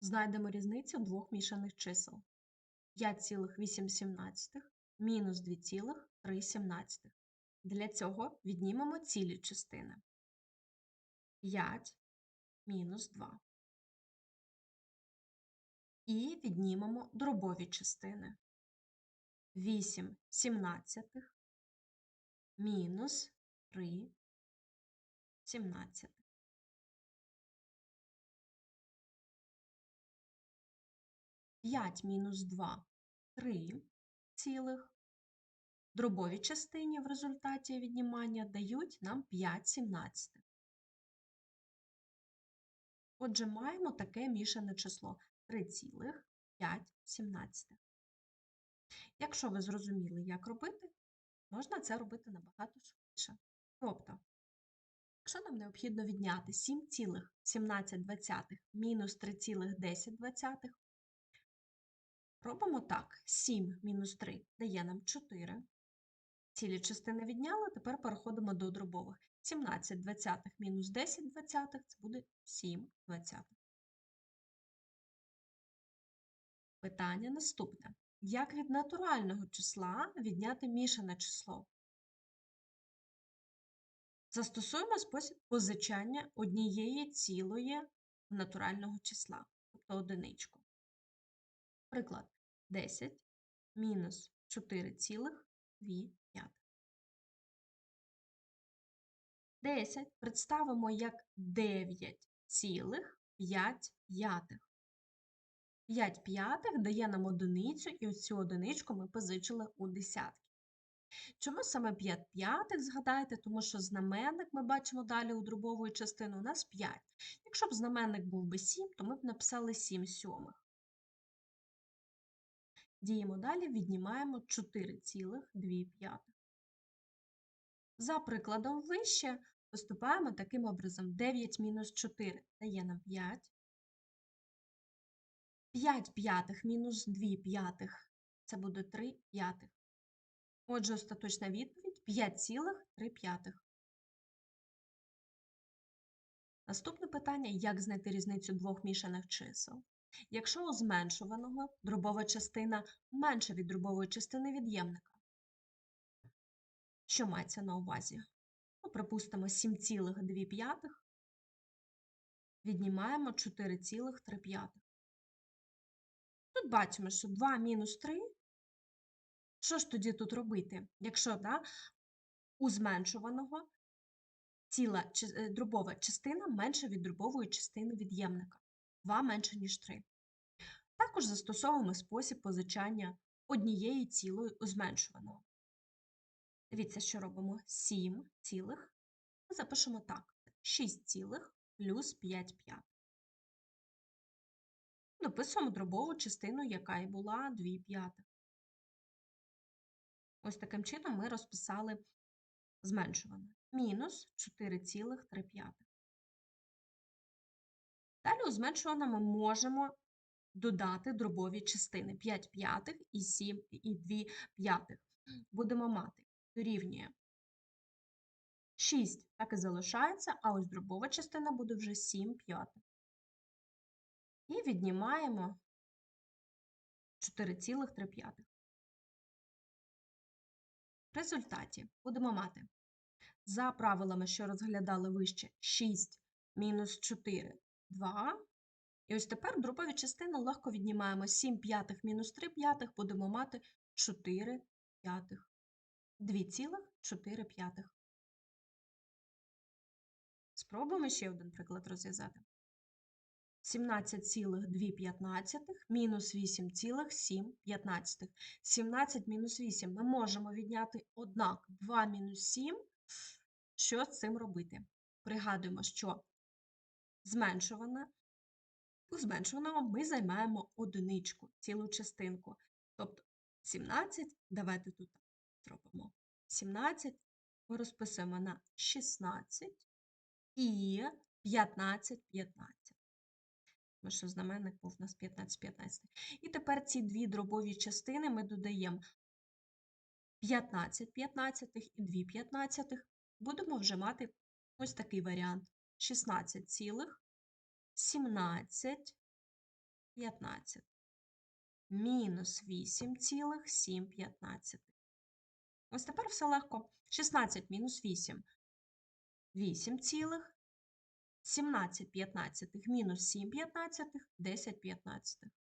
Знайдемо різницю двох мішаних чисел. 5,8 мінус 2,3. Для цього віднімемо цілі частини. 5 мінус 2. І віднімемо дробові частини. 8 сімнадцятих мінус 3 сімнадцятих. 5 мінус 2 – 3 цілих. Дробові частині в результаті віднімання дають нам 5 сімнадцятих. Отже, маємо таке мішане число 3,5 сімнадцятих. Якщо ви зрозуміли, як робити, можна це робити набагато швидше. Тобто, якщо нам необхідно відняти 7,17 мінус 3,10, робимо так: 7 мінус 3 дає нам 4. Цілі частини відняли, тепер переходимо до дробових. 17 двадцятих мінус 10 двадцятих – це буде 7 двадцятих. Питання наступне. Як від натурального числа відняти мішане число? Застосуємо спосіб позичання однієї цілої натурального числа, тобто одиничку. Приклад, 10 мінус 4,2. 10 представимо як 9,5. 5 п'ятих дає нам одиницю, і цю одиничку ми позичили у десятки. Чому саме 5 п'ятих, згадайте, тому що знаменник ми бачимо далі у дробової частини у нас 5. Якщо б знаменник був би 7, то ми б написали 7 сьомих. Діємо далі, віднімаємо 4,2. За прикладом вище поступаємо таким образом. 9 мінус 4 дає нам 5. 5 п'ятих мінус 2 п'ятих це буде 3 п'ятих. Отже, остаточна відповідь 5,3 п'ятих. Наступне питання як знайти різницю двох мішаних чисел? Якщо у зменшуваного дробова частина менша від дробової частини від'ємника. Що мається на увазі? Ну, припустимо, 7,2 віднімаємо 4,3. Тут бачимо, що 2 мінус 3. Що ж тоді тут робити? Якщо да, у зменшуваного ціла е, дробова частина менша від дробової частини від'ємника. 2 менше, ніж 3. Також застосовуємо спосіб позичання однієї цілої у зменшуваного. Дивіться, що робимо 7 цілих. Запишемо так: 6 цілих плюс 5 п'ятих. Дописуємо дробову частину, яка і була 2 п'ятих. Ось таким чином ми розписали зменшуване. Мінус 4,3 п'ятих. Далі у зменшуване ми можемо додати дробові частини 5 п'ятих і 7 і 2 п'ятих. Будемо мати дорівнює 6, так і залишається, а ось дробова частина буде вже 7 п'ятих. І віднімаємо 4,3. В результаті будемо мати за правилами, що розглядали вище 6 мінус 4 2. І ось тепер дробові частини легко віднімаємо 7 п'ятих мінус 3 п'ятих, будемо мати 4 п'ятих. 2,4 п'ятих. Спробуємо ще один приклад розв'язати. 17,2 мінус 8,7. 17 мінус 8 ми можемо відняти однак 2 мінус 7. Що з цим робити? Пригадуємо, що зменшуване, у зменшуваного ми займаємо одиничку, цілу частинку. Тобто 17, давайте тут зробимо 17, ми розписуємо на 16 і 15, 15. Тому що знаменник був у нас 15, 15. І тепер ці дві дробові частини ми додаємо 15 15 і 2 15. Будемо вже мати ось такий варіант: 16 цілих 17 15. Мінус 8,7. Ось тепер все легко. 16 мінус 8. 8 цілих. 17 п'ятнадцятих мінус 7 п'ятнадцятих, 10 п'ятнадцятих.